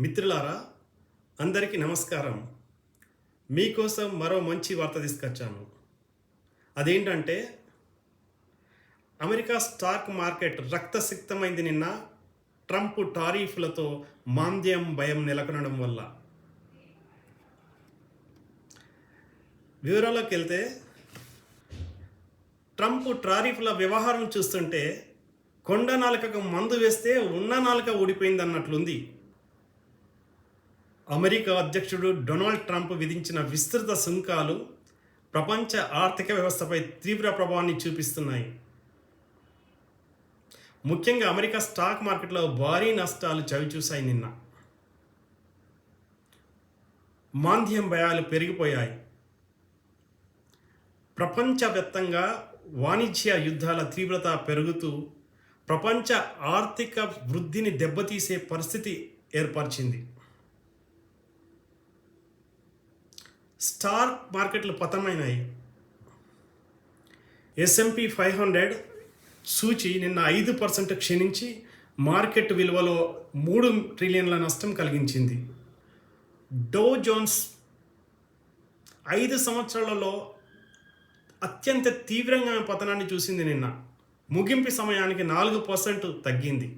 మిత్రులారా అందరికీ నమస్కారం. మీకోసం మరో మంచి వార్త తీసుకొచ్చాను. అదేంటంటే అమెరికా స్టాక్ మార్కెట్ రక్తసిక్తమైంది నిన్న. ట్రంప్ టారీఫ్లతో మాంద్యం భయం నెలకొనడం వల్ల. వివరాల్లోకి వెళ్తే ట్రంప్ టారిఫ్ల వ్యవహారం చూస్తుంటే కొండ నాలుకకు మందు వేస్తే ఉన్న నాలుక ఊడిపోయింది అన్నట్లుంది అమెరికా అధ్యక్షుడు డొనాల్డ్ ట్రంప్ విధించిన విస్తృత సుంకాలు ప్రపంచ ఆర్థిక వ్యవస్థపై తీవ్ర ప్రభావాన్ని చూపిస్తున్నాయి. ముఖ్యంగా అమెరికా స్టాక్ మార్కెట్లో భారీ నష్టాలు చవిచూశాయి నిన్న. మాంద్యం భయాలు పెరిగిపోయాయి. ప్రపంచవ్యాప్తంగా వాణిజ్య యుద్ధాల తీవ్రత పెరుగుతూ ప్రపంచ ఆర్థిక వృద్ధిని దెబ్బతీసే పరిస్థితి ఏర్పరిచింది. స్టాక్ మార్కెట్లు పతనమైనాయి. ఎస్ఎంపి ఫైవ్ హండ్రెడ్ సూచి నిన్న ఐదు పర్సెంట్ క్షీణించి మార్కెట్ విలువలో మూడు ట్రిలియన్ల నష్టం కలిగించింది. డో జోన్స్ ఐదు సంవత్సరాలలో అత్యంత తీవ్రంగా పతనాన్ని చూసింది నిన్న. ముగింపు సమయానికి నాలుగు పర్సెంట్ తగ్గింది.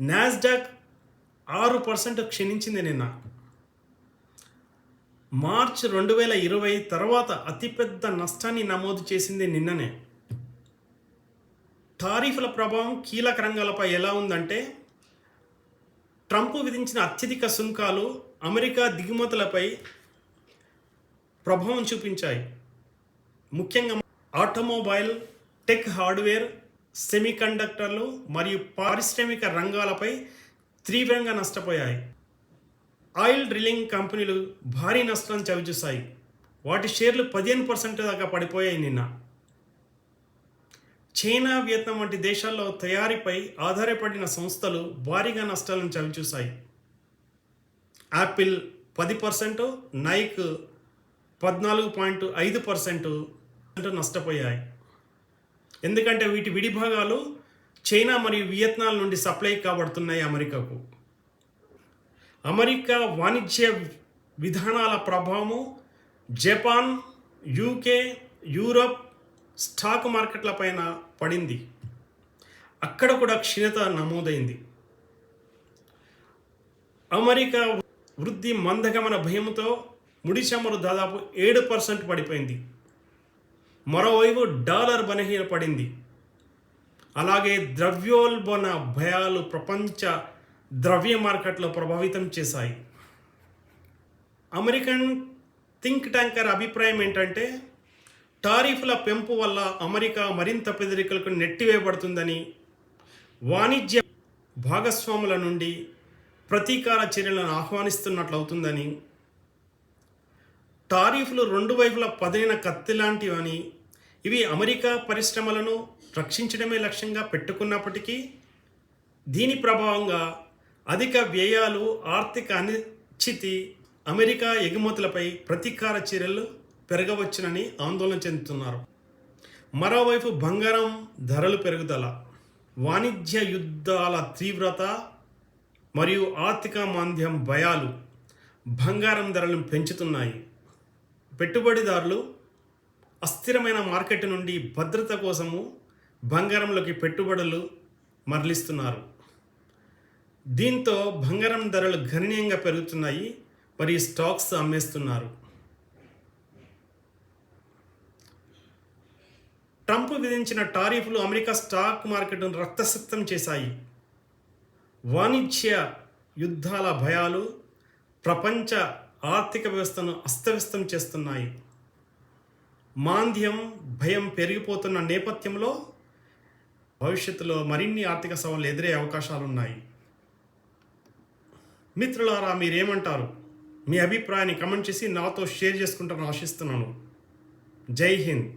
నాస్డాక్ ఆరు పర్సెంట్ క్షీణించింది నిన్న. మార్చ్ రెండు వేల ఇరవై తర్వాత అతిపెద్ద నష్టాన్ని నమోదు చేసింది నిన్ననే. టారిఫ్ల ప్రభావం కీలక రంగాలపై ఎలా ఉందంటే ట్రంప్ విధించిన అత్యధిక సుంకాలు అమెరికా దిగుమతులపై ప్రభావం చూపించాయి. ముఖ్యంగా ఆటోమొబైల్ టెక్ హార్డ్వేర్ సెమీకండక్టర్లు మరియు పారిశ్రామిక రంగాలపై తీవ్రంగా నష్టపోయాయి. ఆయిల్ డ్రిల్లింగ్ కంపెనీలు భారీ నష్టం చవిచూశాయి. వాటి షేర్లు పదిహేను పర్సెంట్ దాకా పడిపోయాయి నిన్న. చైనా వియత్నాం వంటి దేశాల్లో తయారీపై ఆధారపడిన సంస్థలు భారీగా నష్టాలను చవిచూశాయి. యాపిల్ పది పర్సెంట్ నైక్ పద్నాలుగు పాయింట్ ఐదు పర్సెంట్ నష్టపోయాయి. ఎందుకంటే వీటి విడిభాగాలు చైనా మరియు వియత్నాం నుండి సప్లై కాబడుతున్నాయి అమెరికాకు. అమెరికా వాణిజ్య విధానాల ప్రభావము జపాన్ యూకే యూరప్ స్టాక్ మార్కెట్ల పైన పడింది. అక్కడ కూడా క్షీణత నమోదైంది. అమెరికా వృద్ధి మందగమన భయంతో ముడి చమురు దాదాపు ఏడు పర్సెంట్ పడిపోయింది. మరోవైపు డాలర్ బలహీన పడింది అలాగే ద్రవ్యోల్బణ భయాలు ప్రపంచ ద్రవ్య మార్కెట్లో ప్రభావితం చేశాయి. అమెరికన్ థింక్ ట్యాంకర్ అభిప్రాయం ఏంటంటే టారిఫ్ల పెంపు వల్ల అమెరికా మరింత పెదరికలకు నెట్టివేయబడుతుందని వాణిజ్య భాగస్వాముల నుండి ప్రతీకార చర్యలను ఆహ్వానిస్తున్నట్లు అవుతుందని టారిఫ్లు రెండు వైపుల పదైన కత్తి లాంటివని ఇవి అమెరికా పరిశ్రమలను రక్షించడమే లక్ష్యంగా పెట్టుకున్నప్పటికీ దీని ప్రభావంగా అధిక వ్యయాలు ఆర్థిక అనిశ్చితి అమెరికా ఎగుమతులపై ప్రతీకార చర్యలు పెరగవచ్చునని ఆందోళన చెందుతున్నారు. మరోవైపు బంగారం ధరలు పెరుగుదల వాణిజ్య యుద్ధాల తీవ్రత మరియు ఆర్థిక మాంద్యం భయాలు బంగారం ధరలను పెంచుతున్నాయి. పెట్టుబడిదారులు అస్థిరమైన మార్కెట్ నుండి భద్రత కోసము బంగారంలోకి పెట్టుబడులు మరలిస్తున్నారు. దీంతో బంగారం ధరలు గణనీయంగా పెరుగుతున్నాయి. మరియు స్టాక్స్ అమ్మేస్తున్నారు. ట్రంప్ విధించిన టారిఫ్లు అమెరికా స్టాక్ మార్కెట్ను రక్తసిక్తం చేశాయి. వాణిజ్య యుద్ధాల భయాలు ప్రపంచ ఆర్థిక వ్యవస్థను అస్తవ్యస్తం చేస్తున్నాయి. మాంద్యం భయం పెరిగిపోతున్న నేపథ్యంలో భవిష్యత్తులో మరిన్ని ఆర్థిక సవాళ్ళు ఎదురే అవకాశాలు ఉన్నాయి మిత్రులారా మీరేమంటారు? మీ అభిప్రాయాన్ని కమెంట్ చేసి నాతో షేర్ చేసుకుంటారని ఆశిస్తున్నాను. జై హింద్.